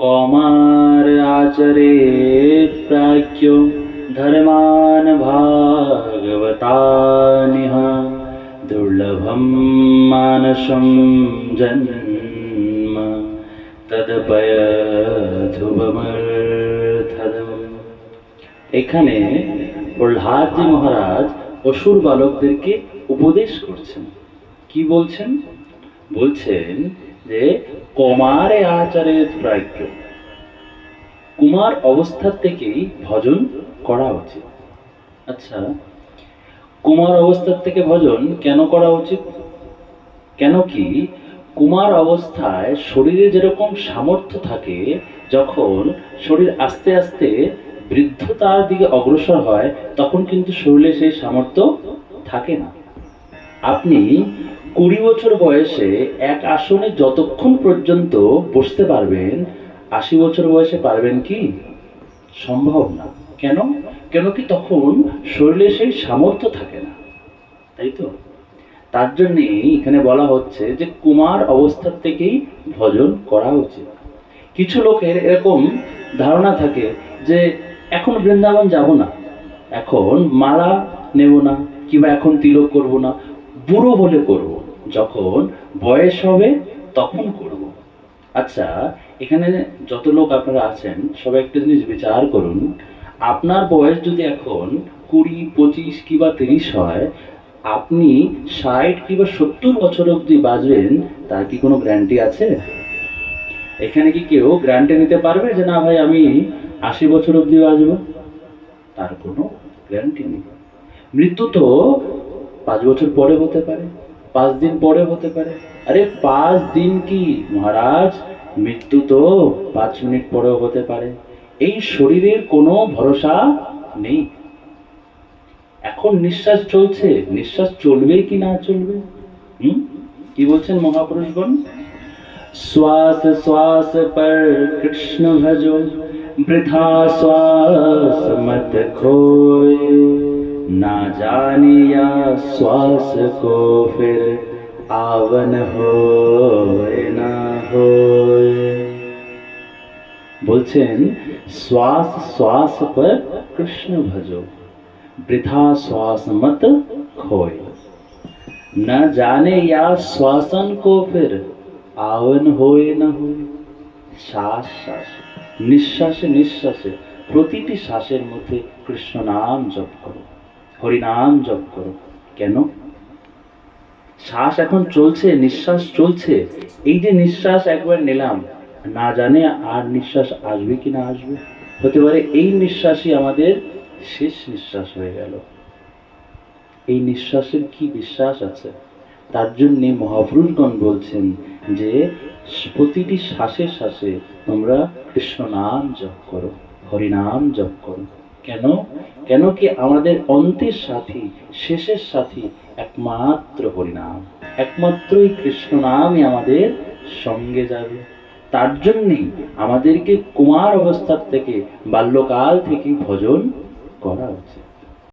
কমার আচরে প্রাজ্ঞ ধর্মান ভাগবতানিহ দুর্লভম মানসম জন্ম তদপয়ধুবমর্থদম এখানে প্রহ্লাদজি মহারাজ অসুর বালকদেরকে উপদেশ করছেন। কি বলছেন? বলছেন যে কমারে আচারের প্রাজ্ঞ কুমার অবস্থার থেকেই ভজন করা উচিত। আচ্ছা কুমার অবস্থার থেকে ভজন কেন করা উচিত? কেন কি কুমার অবস্থায় শরীরে যেরকম সামর্থ্য থাকে, যখন শরীর আস্তে আস্তে বৃদ্ধতার দিকে অগ্রসর হয়, তখন কিন্তু শরীরে সেই সামর্থ্য থাকে না। আপনি কুড়ি বছর বয়সে এক আসনে যতক্ষণ পর্যন্ত বসতে পারবেন, আশি বছর বয়সে পারবেন কি? সম্ভব না। কেন? কেন কি তখন শরীরে সেই সামর্থ্য থাকে না। তাই তো? তার জন্যে এখানে বলা হচ্ছে যে কুমার অবস্থার থেকেই ভজন করা উচিত। কিছু লোকের এরকম ধারণা থাকে যে এখন বৃন্দাবন যাব না, এখন মালা নেব না, কিংবা এখন তিলক করব না, বুড়ো হলে করব। যখন বয়স হবে, তখন করব। আচ্ছা এখানে যত লোক আপনারা আছেন, সবাই একটা জিনিস বিচার করুন। আপনার বয়স যদি এখন কুড়ি, পঁচিশ কিংবা তিরিশ হয়, আপনি ষাট কিংবা সত্তর বছর অবধি বাঁচবেন, তার কি কোনো গ্যারান্টি আছে? এখানে কি কেউ গ্যারান্টি নিতে পারবে যে, না ভাই, আমি আশি বছর অবধি বাঁচবো তার কোনো গ্যারান্টি নেই। মৃত্যু তো পাঁচ বছর পরে হতে পারে। পাঁচ দিন পরে হতে পারে। আরে, পাঁচ দিন কি? মহারাজ, মৃত্যু তো পাঁচ মিনিট পরেও হতে পারে। এই শরীরের কোনো ভরসা নেই। এখন নিঃশ্বাস চলছে। নিঃশ্বাস চলবে কি না চলবে? হুম? কি বলছেন মহাপুরুষগণ? শ্বাস শ্বাস পর কৃষ্ণ ভজো, বৃথা শ্বাস মত खोए ना जानिया श्वास को फिर आवन होए ना होए বলছেন শ্বাস শ্বাস পর কৃষ্ণ ভজো বৃথা শ্বাস মত खोए न जाने या श्वासन को फिर आवन होए না होए শ্বাস শ্বাস নিঃশ্বাসে নিঃশ্বাসে প্রতিটি শ্বাসের মধ্যে কৃষ্ণ নাম জপ করো হরি নাম জপ করো। কেন? শ্বাস এখন চলছে, নিঃশ্বাস চলছে। এই যে নিঃশ্বাস একবার নিলাম, না জানে আর নিঃশ্বাস আসবে কি না আসবে। হতে পারে এই নিঃশ্বাসই আমাদের শেষ নিঃশ্বাস হয়ে গেল। এই নিঃশ্বাসের কি বিশ্বাস আছে? তার জন্যে মহাপুরুষগণ বলছেন যে, প্রতিটি শ্বাসে শ্বাসে তোমরা কৃষ্ণ নাম জপ করো, হরিনাম জপ করো। কেন? কেন কি আমাদের অন্তের সাথী, শেষের সাথী একমাত্র হরিনাম? একমাত্রই কৃষ্ণ নামই আমাদের সঙ্গে যাবে। তার জন্যেই আমাদেরকে কুমার অবস্থার থেকে বাল্যকাল থেকে ভজন করা উচিত।